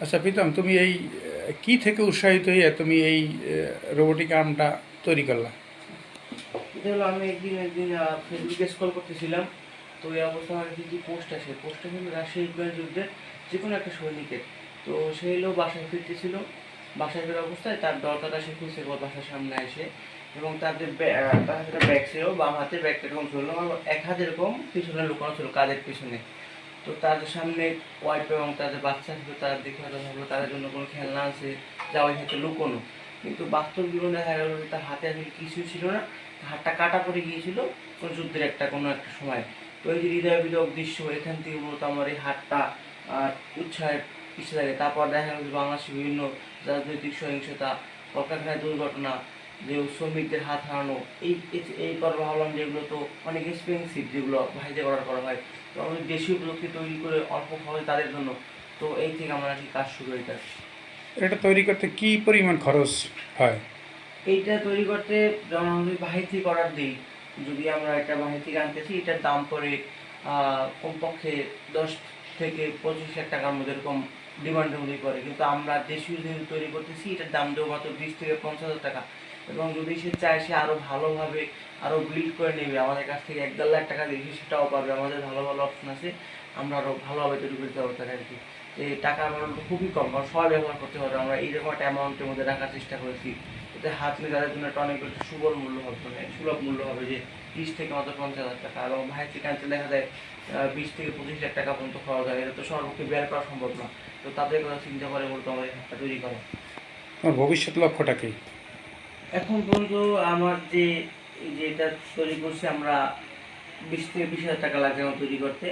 আচ্ছা প্রীতম তুমি এই কি থেকে উৎসাহিত হয়ে তুমি এই রোবোটিক আর্মটা তৈরি করলা? হলো আমি একদিন একদিন ফেসবুকে স্ক্রল করতেছিলাম তো এই অবস্থা আমার কিছু পোস্ট আসে পোস্টটা কিন্তু রাশিয়া ইউক্রেন যুদ্ধের যে কোনো একটা সৈনিকের। তো সে হলো বাসায় ফিরতেছিল বাসায় ফেরার অবস্থায় তার দরজাটা সে ওর বাসার সামনে এসে এবং ব্যা- আহ, তার ব্যাগ ছিল বাম হাতে ব্যাগটা এরকম ছিল এক হাতে এরকম পিছনে লুকানো ছিল কাজের পিছনে। তো তাদের সামনে ওয়াইফ এবং তাদের বাচ্চা ছিল, তারা দেখে হয়তো ভাবলো তাদের জন্য কোনো খেলনা আছে যা ওই হাতে লুকোনো। কিন্তু বাস্তব জীবনে দেখা গেল তার হাতে আসলে কিছুই ছিল না। হাতটা কাটা পড়ে গিয়েছিল কোনো যুদ্ধের একটা, কোনো একটা সময়। তো এই যে হৃদয় বিদক দৃশ্য, এখান থেকে মূলত আমার এই হাতটা আর উৎসাহের পিছিয়ে থাকে। তারপর দেখা গেল বাংলাদেশের বিভিন্ন রাজনৈতিক সহিংসতা, কলকারখানায় দুর্ঘটনা যে শ্রমিকদের হাত হারানো এই এই- পর্ব ভাবলাম যেগুলো তো অনেক এক্সপেন্সিভ যেগুলো ভাইজে অর্ডার করা হয়। তো আমাদের দেশীয় প্রযুক্তি তৈরি করে অল্প খরচে তাদের জন্য তো এই থেকে আমরা আর কি কাজ শুরু হয়ে এটা এটা তৈরি করতে কি পরিমাণ খরচ হয়? এইটা তৈরি করতে যেমন আমি বাহির থেকে অর্ডার দিই যদি আমরা এটা বাহির থেকে আনতেছি এটার দাম পড়ে কমপক্ষে দশ থেকে পঁচিশ হাজার টাকার মধ্যে এরকম ডিমান্ডের মধ্যেই পড়ে। কিন্তু আমরা দেশীয় যেহেতু তৈরি করতেছি এটার দাম দেবো মাত্র বিশ থেকে পঞ্চাশ হাজার টাকা। এবং যদি সে চায় সে আরও ভালোভাবে আরও বিল্ড করে নেবে, আমাদের কাছ থেকে এক দেড় লাখ টাকা দিয়ে সেটাও পাবে, আমাদের ভালো ভালো অপশন আছে, আমরা আরও ভালোভাবে তৈরি করতে পারব তাকে আর কি। এই টাকা অ্যামাউন্ট খুবই কম, কারণ সবাই ব্যবহার করতে পারবে, আমরা এইরকম একটা অ্যামাউন্টের মধ্যে রাখার চেষ্টা করেছি। এতে হাত নিয়ে তাদের জন্য একটা অনেক সুবল মূল্য হবে মানে সুলভ মূল্য হবে যে তিরিশ থেকে মাত্র পঞ্চাশ হাজার টাকা, এবং ভাই থেকে আনতে দেখা যায় বিশ থেকে পঁচিশ হাজার টাকা পর্যন্ত খরচ হয়, এটা তো সর্বপক্ষে বের করা সম্ভব না। তো তাদের কথা চিন্তা করে মূলত আমাদের হাতটা তৈরি করা। ভবিষ্যৎ লক্ষ্যটা কি? এখন পর্যন্ত আমার যে, যেটা তৈরি করছি আমরা, বিশ থেকে বিশ হাজার টাকা লাগবে আমার তৈরি করতে।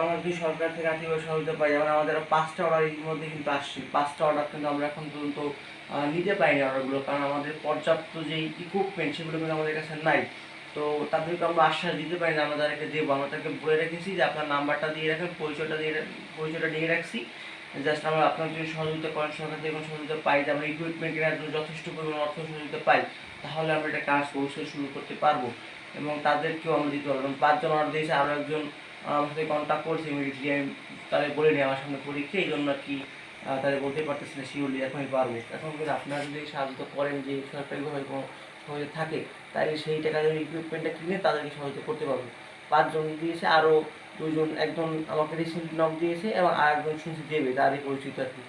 আমরা যদি সরকার থেকে আর্থিকভাবে সহযোগিতা পাই, যেমন আমাদের পাঁচটা অর্ডার এর মধ্যে কিন্তু আসছে। পাঁচটা অর্ডার কিন্তু আমরা এখন পর্যন্ত নিতে পারিনি অর্ডারগুলো কারণ আমাদের পর্যাপ্ত যে ইকুইপমেন্ট সেগুলো কিন্তু আমাদের কাছে নাই। তো তাদেরকে আমরা আশ্বাস দিতে পারি না, আমরা তাদেরকে দেবো। আমরা তাদেরকে বলে রেখেছি যে আপনার নাম্বারটা দিয়ে রাখেন, পরিচয়টা দিয়ে পরিচয়টা দিয়ে রাখছি। জাস্ট আমরা আপনার যদি সহযোগিতা করেন, সরকার থেকে সহযোগিতা পাই আমরা ইকুইপমেন্ট কেনার জন্য যথেষ্ট পরিমাণ অর্থ সহযোগিতা পাই, তাহলে আমরা এটা কাজ অবশ্যই শুরু করতে পারব। এবং তাদেরকেও আমরা দিতে পারব। পাঁচজন অর্ডার দিয়েছে আরও একজন আমার সাথে কন্ট্যাক্ট করছে ইমিডিয়েটলি আমি তাদের বলে নিই আমার সামনে পরীক্ষা, এই জন্য আর কি তাদের বলতে পারতেছি না শিওরলি এখনই পারব। এখন কিন্তু আপনারা যদি সাহায্য করেন, যে সরকারিভাবে কোনো সহযোগিতা থাকে, তাহলে সেই টাকা যদি ইকুইপমেন্টটা কিনে তাদেরকে সহযোগিতা করতে পারব। পাঁচজন দিয়েছে আরও দুজন একজন আমাকে রিসেন্ট নক দিয়েছে এবং আরেকজন শুনছি দেবে তারই পরিচিত আর কি।